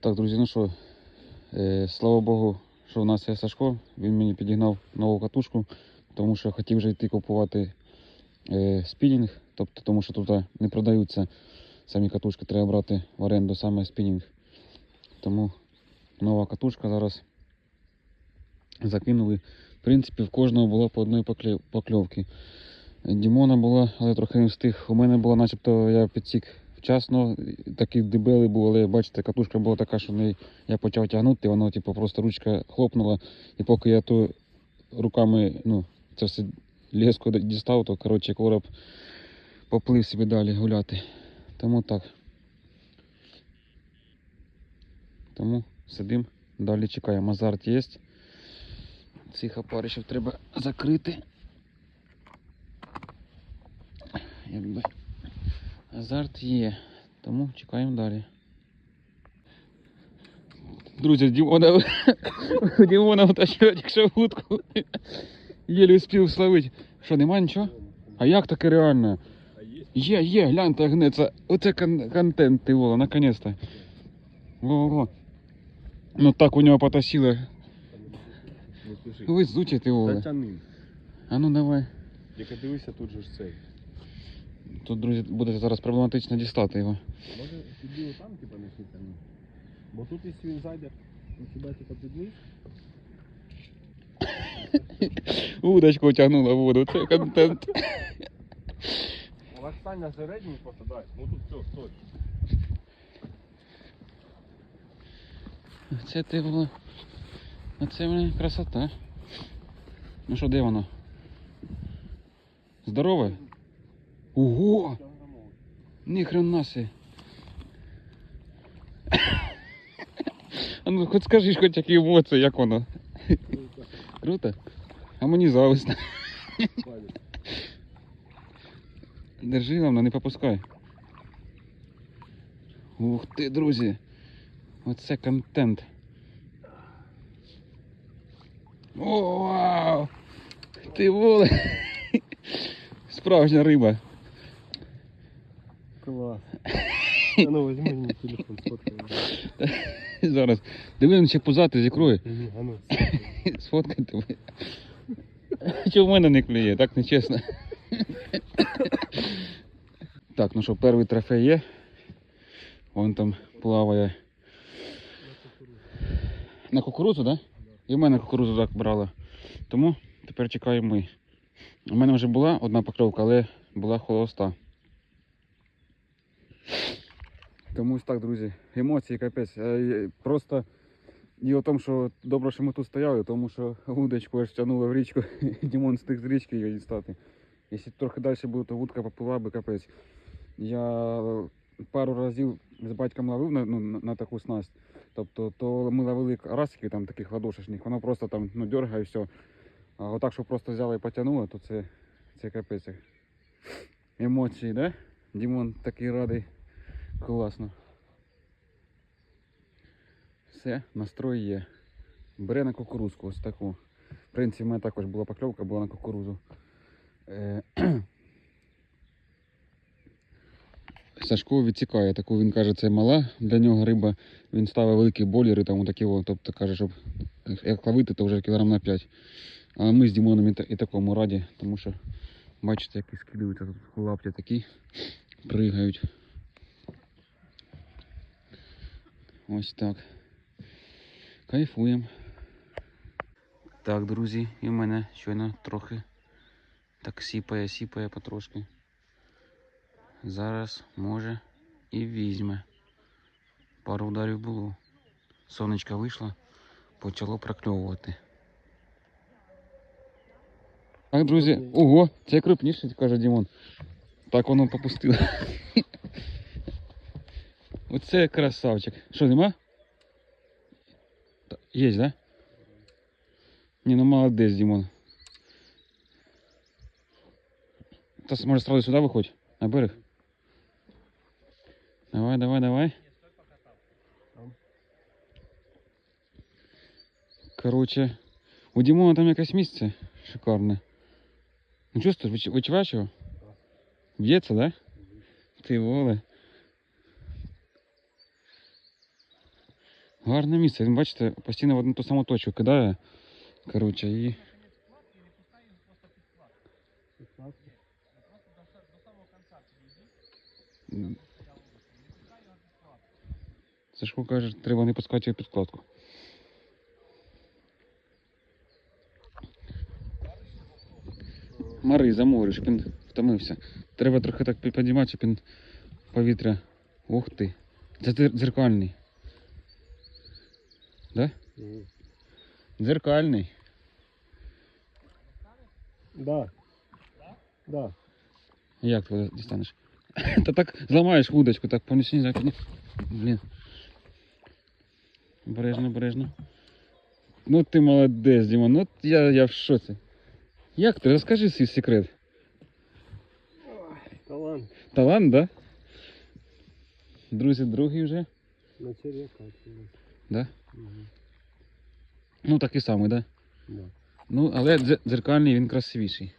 Так, друзі, ну що, е, слава Богу, що в нас є Сашко. Він мені підігнав нову катушку, тому що хотів вже йти купувати е, спінінг, тобто, тому що тут не продаються самі катушки, треба брати в оренду саме спінінг. Тому нова катушка зараз закинули. В принципі, в кожного було по одної покльовки. Дімона була, але трохи не встиг. У мене була, начебто, я підсік вчасно, такий дебелий був, але бачите, катушка була така, що не, я почав тягнути, воно типу, просто ручка хлопнула. І поки я то руками ну, це все леску дістав, то коротше короб поплив собі далі гуляти. Тому так. Тому сидимо, далі чекаємо. Азарт є. Цих опаришів треба закрити. Якби азарт є. Тому чекаємо далі. Друзі, Дімона, Дімона втащив якщо вудку. Єлі успів словити. Що, нема нічого? А як таке реально? Є? Є, гляньте, гнеться. Оце кон- контент ти Вола, наконец-то. Во-во. Ну так у нього потасило. Не спіши. Ви зуті ти Вола. А ну давай. Як дивися, тут же ж цей. Тут, друзі, буде зараз проблематично дістати його. Може отам, типа, не тягни. Бо тут, якщо він зайде, ну хіба типа під низ, Удочку тягнула в воду, це контент. але стань на середній просто. Ну тут все, стой. Це ти було. Оце мені красота. Ну що, де воно? Здорове? Ого! Ні хрена си. А ну хоч скажи, хоч які емоції, як воно. Круто. А мені зависно. Держи головне, не попускай. Ух ти, друзі. Оце контент. О, вау! Ти воле! Справжня риба. Клас. А ну возьми мені телефон, сфоткай. Зараз. Диви, він ще пузати з ікрою. Мгм, А ну. Сфоткай тебе. Чого в мене не клює, так нечесно. Так, ну що, перший трофей є. Вон там плаває. На кукурудзу, так? Да? І в мене кукурудзу так брала. Тому тепер чекаємо ми. У мене вже була одна покльовка, але була холоста. Тому ось так, друзі, емоції капець. Е, е, Просто діло в тому, що добре, що ми тут стояли, тому що вудочку аж тягнуло в річку, і Дімон встиг з річки її дістати. Якщо трохи далі буде, то вудка поплила би капець. Я пару разів з батьком ловив на, ну, на, таку снасть. Тобто, то ми ловили карасики там таких ладошечних, воно просто там ну, дергає і все. А отак, що просто взяла і потягнула, то це, це капець. Емоції, да? Дімон такий радий. Класно. Все, настрой є. Бере на кукурузку ось таку. В принципі, в мене також була покльовка, була на кукурузу. Е, Сашко відсікає таку, він каже, це мала для нього риба. Він ставить великі боліри, там такі, тобто каже, щоб як ловити, то вже кілограм на 5. А ми з Дімоном і, такому раді, тому що бачите, які скидаються тут лапті такі, пригають. Ось так. Кайфуємо. Так, друзі, і в мене щойно трохи так сіпає, сіпає потрошки. Зараз може і візьме. Пару ударів було. Сонечко вийшло, почало прокльовувати. Так, друзі, ого, це крупніше, каже Дімон. Так воно попустило. Оце красавчик. Що, нема? Та- Є, да? Ні, ну молодець, Дімон. Та с- може сразу сюди виходь, на берег. Давай, давай, давай. Короче, у Дімона там якесь місце шикарне. Ну чувствуєш, відчуваєш його? Б'ється, да? Ти воле. Гарне місце. Бачите, постійно в одну ту саму точку кидає. Коротше, і. Сашко каже, треба не пускати підкладку. Мари, замовиш, щоб він втомився. Треба трохи так підіймати, щоб він повітря. Ух ти. Це дзеркальний. Да? Мгм. Дзеркальний. Да. Да. Як ти його дістанеш? Та так зламаєш вудочку, так повністю не закидні. Блін. Обережно, обережно. Ну ти молодець, Дімон. Ну я, я в шоці. Як ти? Розкажи свій секрет. Талант. Талант, да? Друзі, другий вже. На черв'яка. Да? Угу. Ну такий самий, да? Да. Ну, але дзеркальний він красивіший.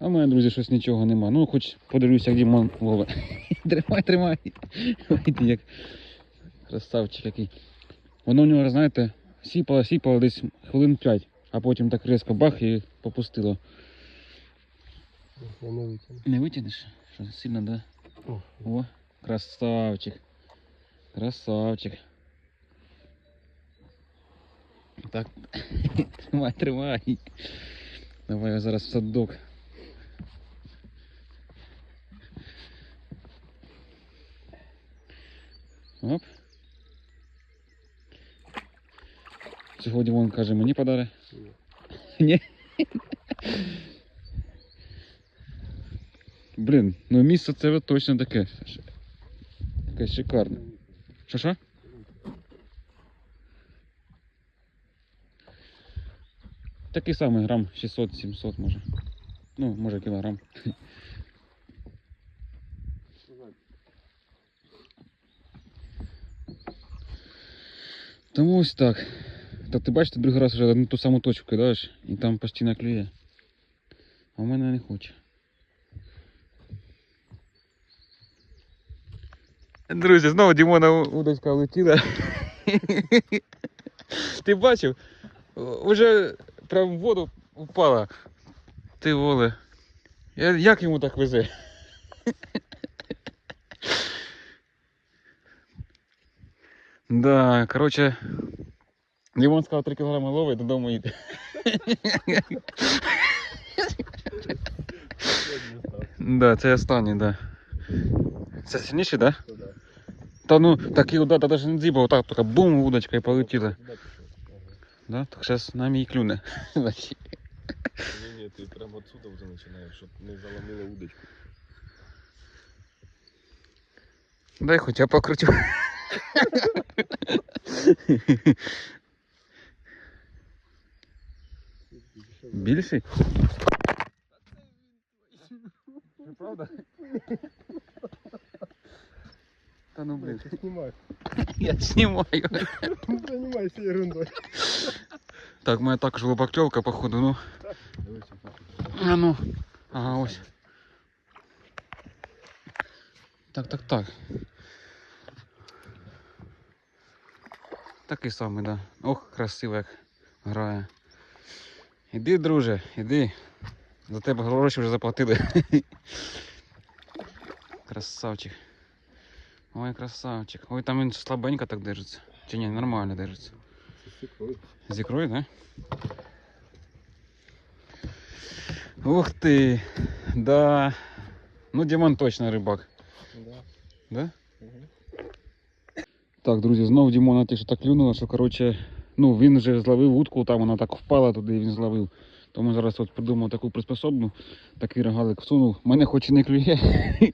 А в мене, друзі, щось нічого нема. Ну, хоч подивлюся, як Дімон ловить. тримай, тримай. Ой, як красавчик який. Воно в нього, знаєте, сіпало, сіпало десь хвилин 5, а потім так різко бах і попустило. Я не витягну. Не витягнеш? Що, сильно, да? О. О, красавчик. Красавчик. Так. тримай, тримай. Давай я зараз в садок. Оп. Сьогодні він каже, мені подари. Ні. Блін, ну місце це точно таке. Таке шикарне. Що що? Такий самий грам 600-700 може. Ну, може кілограм. Тому ось так. Та ти бачиш, ти другий раз вже на ту саму точку кидаєш і там постійно клює. А в мене не хоче. Друзі, знову Дімона удочка влетіла. Ти бачив? Уже прям в воду впала. Ти воле. Як йому так везе? Да, короче, Дімон сказав 3 кг ловить, додому йде. Да, це останній, да. Це сильніший, да? Туди. Та ну, такий удар, та навіть не дзіба, отак така бум, удочка і полетіла. Туди пішов. Ага. Да? Так зараз нами і клюне. Значить. Ні, ні, ти прямо отсюда вже починаєш, щоб не заломило удочку. Дай хоч я покрутю. Більший? Правда? Та ну блін. Ти знімай. Я знімаю. Не займайся ерундою. Так, моя також лобактьовка, походу, ну. А ну. Ага, ось. Так, так, так. Такий самий, да. Ох, красиво як грає. Іди, друже, іди. За тебе гроші вже заплатили. Красавчик. Ой, красавчик. Ой, там він слабенько так держиться. Чи ні, нормально держиться. Сикою. З ікрою, да? Ух ти! Да. Ну, Дімон точно рибак. Да. Да? Угу. Так, друзі, знову Дімона ті, що так клюнуло, що коротше, ну він вже зловив утку, там вона так впала туди і він зловив. Тому зараз от придумав таку приспособу, такий рогалик всунув. Мене хоч і не клює,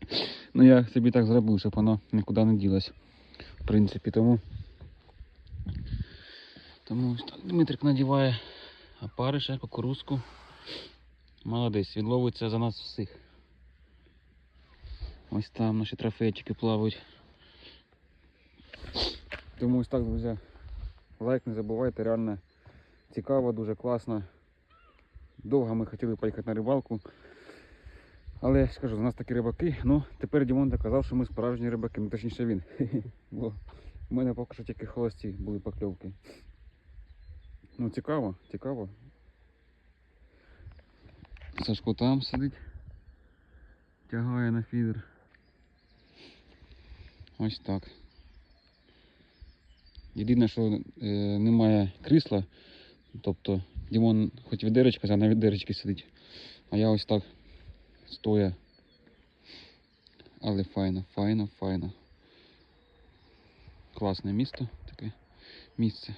ну я собі так зробив, щоб воно нікуди не ділось. В принципі, тому. Тому Дмитрик надіває опариша, кукурузку. Молодець, відловиться за нас всіх. Ось там наші трофейчики плавають. Тому ось так, друзі. Лайк не забувайте, реально цікаво, дуже класно. Довго ми хотіли поїхати на рибалку. Але я ж у нас такі рибаки. Ну, тепер Дімон доказав, що ми справжні рибаки, ну точніше він. Бо У мене поки що тільки холості були покльовки. Ну, цікаво, цікаво. Сашко там сидить. Тягає на фідер. Ось так. Єдине, що е, немає крісла, тобто Дімон хоч відеречка, а на відеречці сидить. А я ось так стоя. Але файно, файно, файно. Класне місто, таке місце.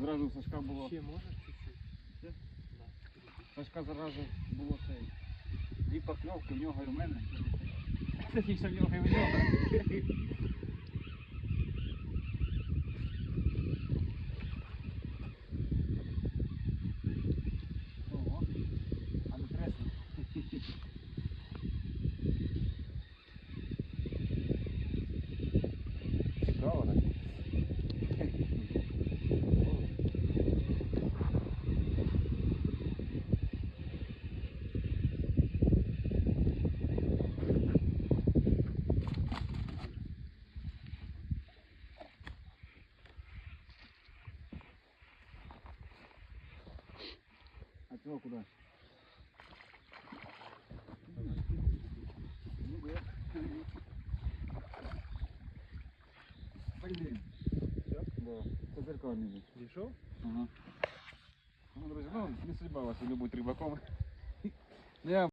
Зразу Сашка було. Ще можеш? Сашка заразу було цей. Дві покльовки в нього і в мене. Точніше в нього і в нього. А цього куди? Блін. Да. Це зеркальний був. Дійшов? Ага. Ну, друзі, ну, не судьба вас любить рибаком. Я